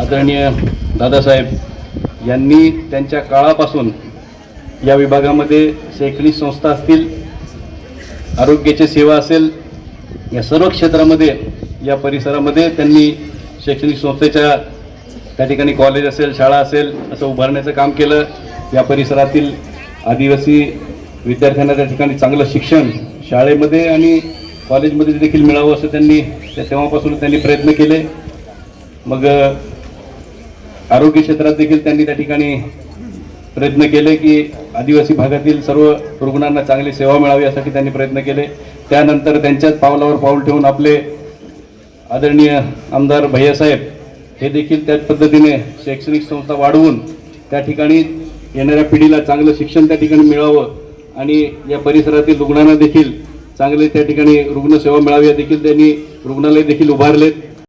आदरणीय दादासाहेब यांनी त्यांच्या काळापासून या विभागामध्ये शैक्षणिक संस्था असतील आरोग्याची सेवा असेल या सर्व क्षेत्रामध्ये या परिसरामध्ये त्यांनी शैक्षणिक संस्थेच्या त्या ठिकाणी कॉलेज असेल शाळा असेल असं उभारण्याचं काम केलं. या परिसरातील आदिवासी विद्यार्थ्यांना त्या ठिकाणी चांगलं शिक्षण शाळेमध्ये आणि कॉलेजमध्ये देखील मिळावं असं त्यांनी तेव्हापासून त्यांनी प्रयत्न केले. मग आरोग्य क्षेत्रात देखील त्यांनी त्या ठिकाणी प्रयत्न केले की आदिवासी भागातील सर्व रुग्णांना चांगली सेवा मिळावी यासाठी त्यांनी प्रयत्न केले. त्यानंतर त्यांच्याच पावलावर पाऊल ठेवून आपले आदरणीय आमदार भैयासाहेब हे देखील त्याच पद्धतीने शैक्षणिक संस्था वाढवून त्या ठिकाणी येणाऱ्या पिढीला चांगलं शिक्षण त्या ठिकाणी मिळावं आणि या परिसरातील रुग्णांना देखील चांगले त्या ठिकाणी रुग्णसेवा मिळावी या देखील त्यांनी रुग्णालय देखील उभारलेत.